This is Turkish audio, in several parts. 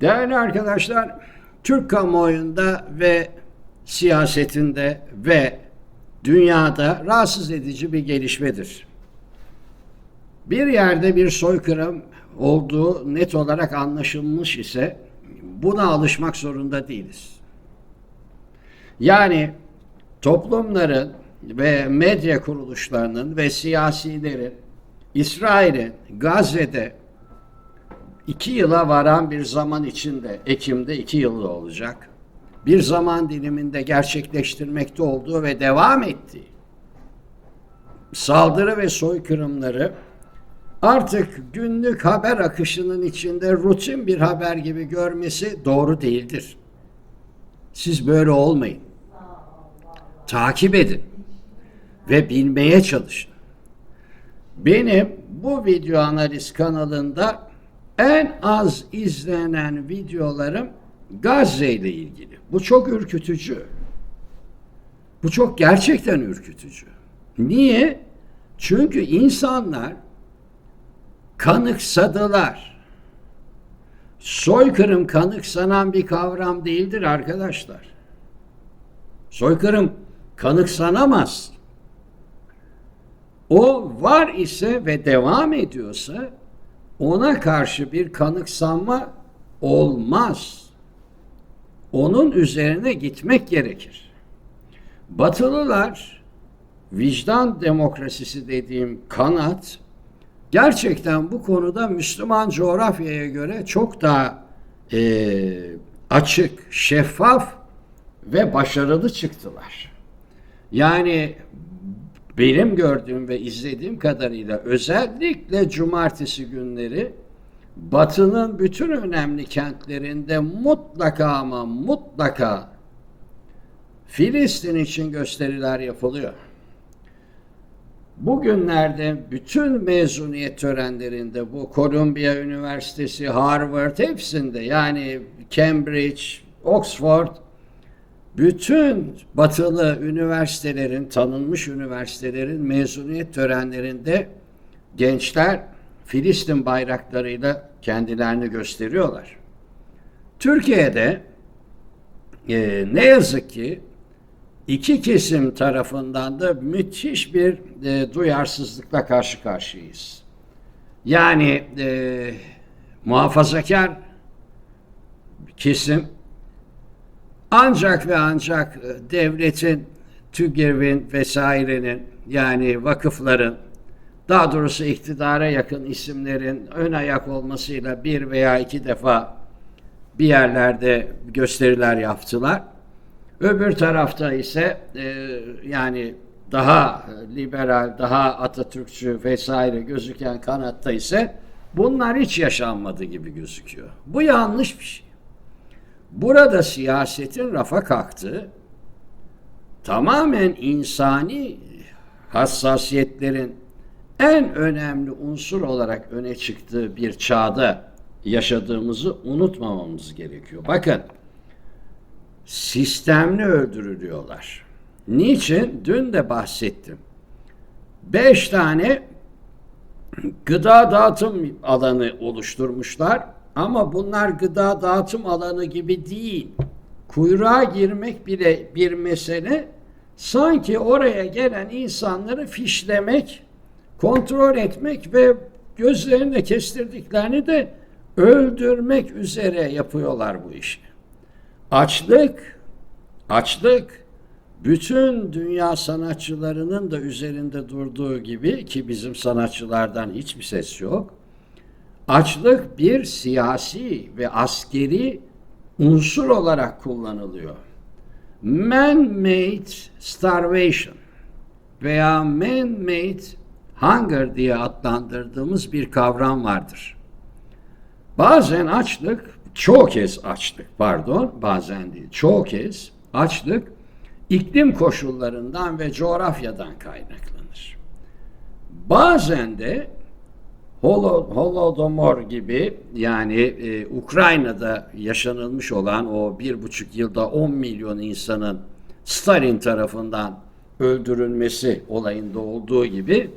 Değerli arkadaşlar, Türk kamuoyunda ve siyasetinde ve dünyada rahatsız edici bir gelişmedir. Bir yerde bir soykırım olduğu net olarak anlaşılmış ise buna alışmak zorunda değiliz. Yani toplumların ve medya kuruluşlarının ve siyasilerin İsrail'in Gazze'de iki yıla varan bir zaman içinde, Ekim'de iki yılı olacak, bir zaman diliminde gerçekleştirmekte olduğu ve devam ettiği saldırı ve soykırımları artık günlük haber akışının içinde rutin bir haber gibi görmesi doğru değildir. Siz böyle olmayın. Takip edin ve bilmeye çalışın. Benim bu video analiz kanalında en az izlenen videolarım Gazze ile ilgili. Bu çok ürkütücü. Bu çok gerçekten ürkütücü. Niye? Çünkü insanlar kanıksadılar. Soykırım kanıksanan bir kavram değildir arkadaşlar. Soykırım kanıksanamaz. O var ise ve devam ediyorsa ona karşı bir kanıksanma olmaz. Onun üzerine gitmek gerekir. Batılılar vicdan demokrasisi dediğim kanat gerçekten bu konuda Müslüman coğrafyaya göre çok daha e, açık, şeffaf ve başarılı çıktılar. Yani benim gördüğüm ve izlediğim kadarıyla özellikle cumartesi günleri Batı'nın bütün önemli kentlerinde mutlaka ama mutlaka Filistin için gösteriler yapılıyor. Bugünlerde bütün mezuniyet törenlerinde bu Columbia Üniversitesi, Harvard hepsinde yani Cambridge, Oxford bütün batılı üniversitelerin, tanınmış üniversitelerin mezuniyet törenlerinde gençler Filistin bayraklarıyla kendilerini gösteriyorlar. Türkiye'de e, ne yazık ki iki kesim tarafından da müthiş bir e, duyarsızlıkla karşı karşıyayız. Yani e, muhafazakar kesim ancak ve ancak e, devletin, TÜGİV'in vesairenin yani vakıfların daha doğrusu iktidara yakın isimlerin ön ayak olmasıyla bir veya iki defa bir yerlerde gösteriler yaptılar. Öbür tarafta ise e, yani daha liberal, daha Atatürkçü vesaire gözüken kanatta ise bunlar hiç yaşanmadı gibi gözüküyor. Bu yanlış bir şey. Burada siyasetin rafa kalktığı, tamamen insani hassasiyetlerin en önemli unsur olarak öne çıktığı bir çağda yaşadığımızı unutmamamız gerekiyor. Bakın, sistemli öldürülüyorlar. Niçin? Dün de bahsettim. Beş tane gıda dağıtım alanı oluşturmuşlar ama bunlar gıda dağıtım alanı gibi değil. Kuyruğa girmek bile bir mesele. Sanki oraya gelen insanları fişlemek, kontrol etmek ve gözlerine kestirdiklerini de öldürmek üzere yapıyorlar bu işi. Açlık, açlık bütün dünya sanatçılarının da üzerinde durduğu gibi ki bizim sanatçılardan hiçbir ses yok. Açlık bir siyasi ve askeri unsur olarak kullanılıyor. Man-made starvation veya man-made hunger diye adlandırdığımız bir kavram vardır. Bazen açlık, çoğu kez açlık pardon, bazen değil, çoğu kez açlık iklim koşullarından ve coğrafyadan kaynaklanır. Bazen de Holodomor gibi yani e, Ukrayna'da yaşanılmış olan o bir buçuk yılda 10 milyon insanın Stalin tarafından öldürülmesi olayında olduğu gibi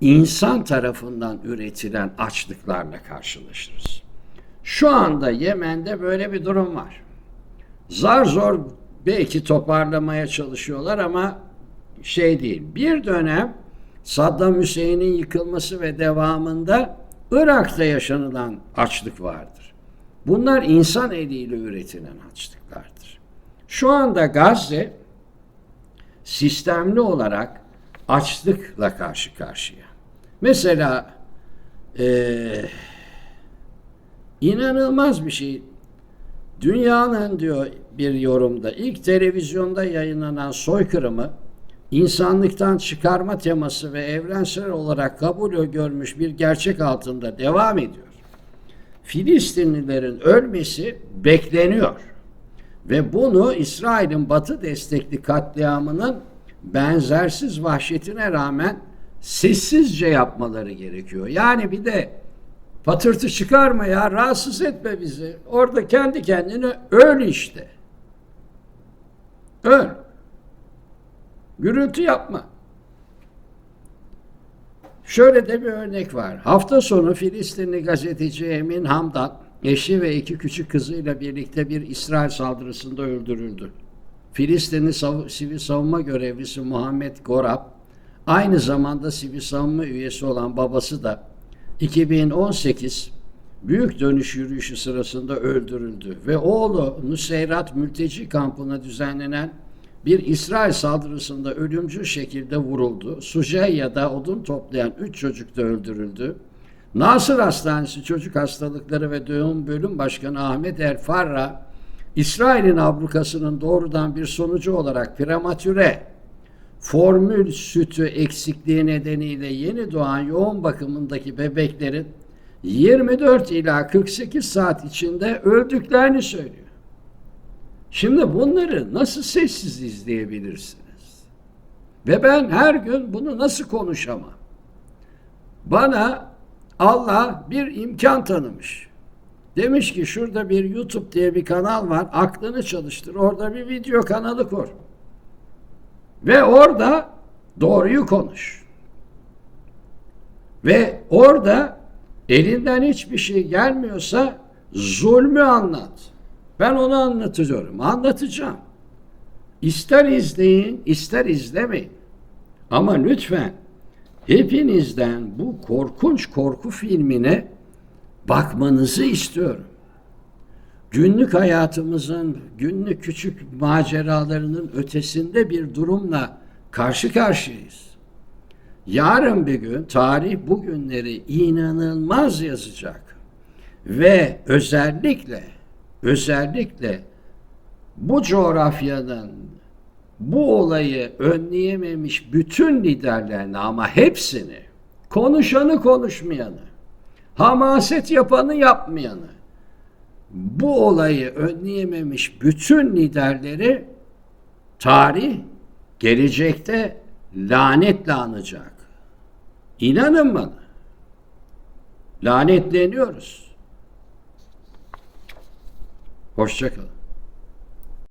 insan tarafından üretilen açlıklarla karşılaşırız. Şu anda Yemen'de böyle bir durum var. Zar zor belki toparlamaya çalışıyorlar ama şey değil. Bir dönem Saddam Hüseyin'in yıkılması ve devamında Irak'ta yaşanılan açlık vardır. Bunlar insan eliyle üretilen açlıklardır. Şu anda Gazze sistemli olarak açlıkla karşı karşıya. Mesela eee inanılmaz bir şey. Dünyanın diyor bir yorumda ilk televizyonda yayınlanan soykırımı insanlıktan çıkarma teması ve evrensel olarak kabul görmüş bir gerçek altında devam ediyor. Filistinlilerin ölmesi bekleniyor. Ve bunu İsrail'in batı destekli katliamının benzersiz vahşetine rağmen sessizce yapmaları gerekiyor. Yani bir de patırtı çıkarma ya rahatsız etme bizi. Orada kendi kendine öl işte. Öl. Gürültü yapma. Şöyle de bir örnek var. Hafta sonu Filistinli gazeteci Emin Hamdan eşi ve iki küçük kızıyla birlikte bir İsrail saldırısında öldürüldü. Filistinli sav- sivil savunma görevlisi Muhammed Gorab aynı zamanda sivil savunma üyesi olan babası da 2018 büyük dönüş yürüyüşü sırasında öldürüldü ve oğlu Nuseyrat mülteci kampına düzenlenen bir İsrail saldırısında ölümcül şekilde vuruldu. Suceyya'da odun toplayan 3 çocuk da öldürüldü. Nasır Hastanesi Çocuk Hastalıkları ve Doğum Bölüm Başkanı Ahmet El Farra, İsrail'in ablukasının doğrudan bir sonucu olarak prematüre formül sütü eksikliği nedeniyle yeni doğan yoğun bakımındaki bebeklerin 24 ila 48 saat içinde öldüklerini söylüyor. Şimdi bunları nasıl sessiz izleyebilirsiniz? Ve ben her gün bunu nasıl konuşamam? Bana Allah bir imkan tanımış. Demiş ki şurada bir YouTube diye bir kanal var. Aklını çalıştır. Orada bir video kanalı kur. Ve orada doğruyu konuş. Ve orada elinden hiçbir şey gelmiyorsa zulmü anlat. Ben onu anlatıyorum. Anlatacağım. İster izleyin, ister izlemeyin. Ama lütfen hepinizden bu korkunç korku filmine bakmanızı istiyorum. Günlük hayatımızın, günlük küçük maceralarının ötesinde bir durumla karşı karşıyayız. Yarın bir gün tarih bugünleri inanılmaz yazacak. Ve özellikle özellikle bu coğrafyanın bu olayı önleyememiş bütün liderlerini ama hepsini konuşanı konuşmayanı hamaset yapanı yapmayanı bu olayı önleyememiş bütün liderleri tarih gelecekte lanetle anacak. İnanın bana. Lanetleniyoruz. Hoşçakalın.